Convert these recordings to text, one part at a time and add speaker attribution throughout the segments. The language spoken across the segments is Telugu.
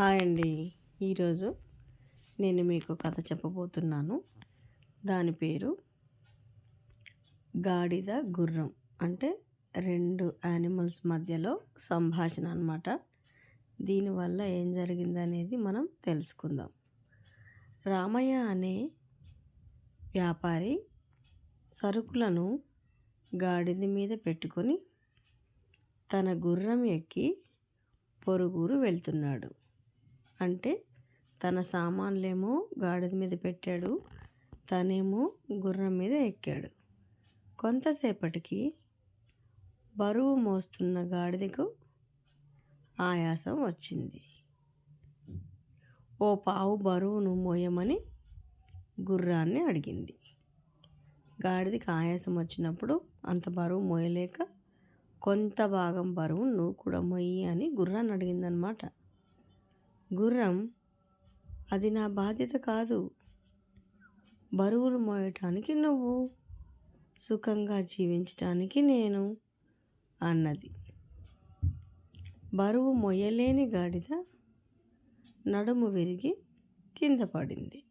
Speaker 1: హాయ్ అండి. ఈరోజు నేను మీకు కథ చెప్పబోతున్నాను. దాని పేరు గాడిద గుర్రం. అంటే రెండు యానిమల్స్ మధ్యలో సంభాషణ అనమాట దీనివల్ల ఏం జరిగిందనేది మనం తెలుసుకుందాం. రామయ్య అనే వ్యాపారి సరుకులను గాడిద మీద పెట్టుకొని తన గుర్రం ఎక్కి పొరుగురు వెళ్తున్నాడు. అంటే తన సామాన్లేమో గాడిద మీద పెట్టాడు తనేమో గుర్రం మీద ఎక్కాడు. కొంతసేపటికి బరువు మోస్తున్న గాడిదకు ఆయాసం వచ్చింది. ఓ పావు బరువును మోయమని గుర్రాన్ని అడిగింది. గాడిదకి ఆయాసం వచ్చినప్పుడు అంత బరువు మోయలేక కొంత భాగం బరువు నువ్వు కూడా మొయ్యి అని గుర్రాన్ని అడిగిందనమాట గుర్రం అది నా బాధ్యత కాదు. బరువులు మోయటానికి నువ్వు సుఖంగా జీవించటానికి నేను అన్నది. బరువు మొయ్యలేని గాడిద నడుము విరిగి కింద పడింది.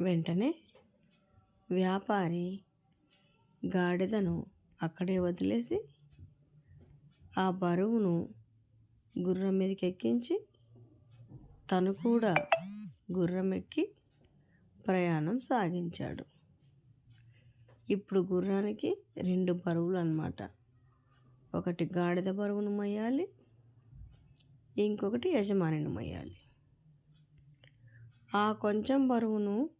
Speaker 1: వెంటనే వ్యాపారి గాడిదను అక్కడే వదిలేసి ఆ బరువును గుర్రం మీదకి ఎక్కించి తను కూడా గుర్రం ఎక్కి ప్రయాణం సాగించాడు. ఇప్పుడు గుర్రానికి రెండు బరువులు అన్నమాట ఒకటి గాడిద బరువును మొయ్యాలి ఇంకొకటి యజమానిని మొయ్యాలి. ఆ కొంచెం బరువును